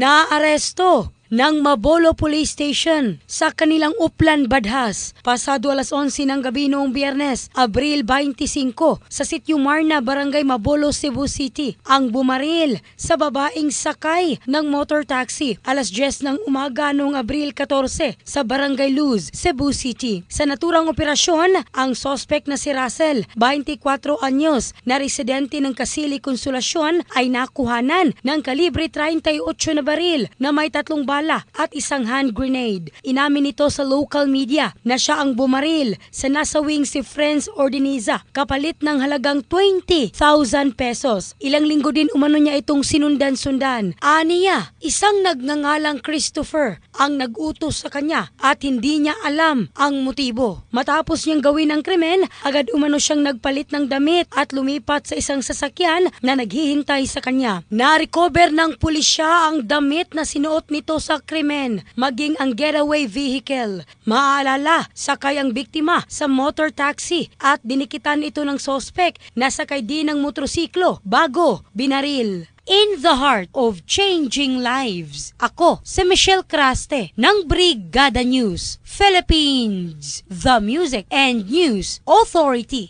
Naaresto ng Mabolo Police Station sa kanilang Uplan Badhas pasado alas 11 ng gabi noong biyernes, Abril 25 sa Sitio Marna, Barangay Mabolo, Cebu City ang bumaril sa babaeng sakay ng motor taxi alas 10 ng umaga noong Abril 14 sa Barangay Luz, Cebu City. Sa naturang operasyon, ang sospek na si Russell, 24 anyos, na residente ng Kasili Konsolasyon ay nakuhanan ng kalibre 38 na baril na may tatlong bala at isang hand grenade. Inamin nito sa local media na siya ang bumaril sa nasawing si Friends Ordiniza kapalit ng halagang 20,000 pesos. Ilang linggo din umano niya itong sinundan-sundan. Aniya, isang nagngangalang Christopher ang nag-utos sa kanya at hindi niya alam ang motibo. Matapos niyang gawin ang krimen, agad umano siyang nagpalit ng damit at lumipat sa isang sasakyan na naghihintay sa kanya. Na-recover ng pulisya ang damit na sinuot nito sa krimen, maging ang getaway vehicle. Maaalala, sakay ang biktima sa motor taxi at dinikitan ito ng sospek na sakay din ng motorsiklo bago binaril. In the heart of changing lives, ako si Michelle Craste ng Brigada News, Philippines, The Music and News Authority.